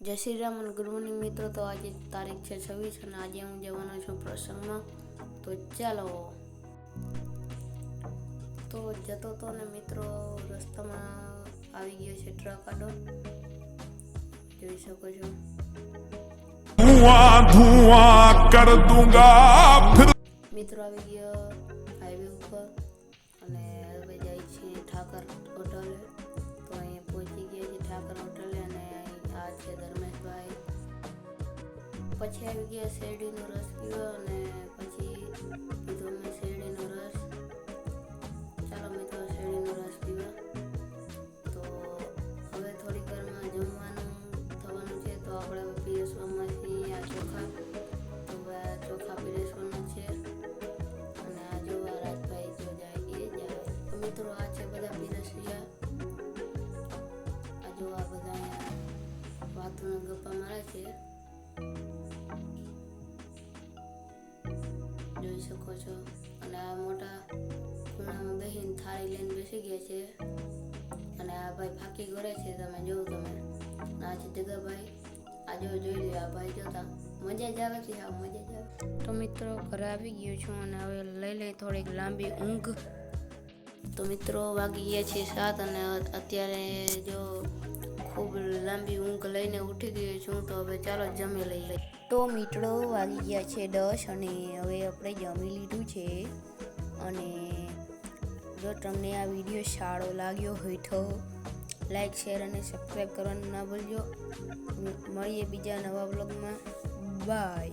જય શ્રી રામ અને good morning મિત્રો. તો આજે તારીખ છે છવ્વીસ અને આજે હું જવાનો છું પ્રસંગમાં. તો ચાલો. તો જતો તો ને મિત્રો રસ્તામાં આવી ગયો છે ટ્રક આડો. જોઈ શકો છો. મિત્રો આવી ગયો હાઈવે ઉપર. અને હવે જાય છે ઠાકર. આ છે ધર્મેશભાઈ પછી આવી ગયા શેરડીનો રસ પીવો અને પછી કીધું મેં શેરડીનો રસ. ચાલો મિત્રો શેરડીનો રસ પીવા. તો હવે થોડીક વારમાં જમવાનું થવાનું છે, તો આપણે હવે પીરસવામાંથી આ ચોખા. તો આ ચોખા પીરસવાનું છે. અને આ જો રાજભાઈ જો જાય એ જાય. મિત્રો, આ છે બધા પીરસિયા. આ બધા અહીંયા વાતોના ગપ્પા મારે છે જોઈ શકો છો અને આ મોટા ખૂણામાં બેસીને થાળી લઈને બેસી ગયા છે અને આ ભાઈ ફાંકી કરે છે તમે જોવો તમે આ છે જગાભાઈ આ જો જોઈ લો આ ભાઈ જોતા મજા જ આવે છે આ મજા જ આવે તો મિત્રો ઘરે આવી ગયો છું અને હવે લઈ લઈ થોડીક લાંબી ઊંઘ તો મિત્રો વાગી ગયા છે સાત અને અત્યારે જો ખૂબ લાંબી ઊંઘ લઈને ઉઠી ગઈ છું તો હવે ચાલો જમી લઈ લઈએ. તો મિત્રો વાગી ગયા છે દસ અને હવે આપણે જમી લીધું છે. અને જો તમને આ વીડિયો સારો લાગ્યો હોય તો લાઈક, શેર અને સબસ્ક્રાઈબ કરવાનું ના ભૂલજો. મળીએ બીજા નવા બ્લોગમાં બાય.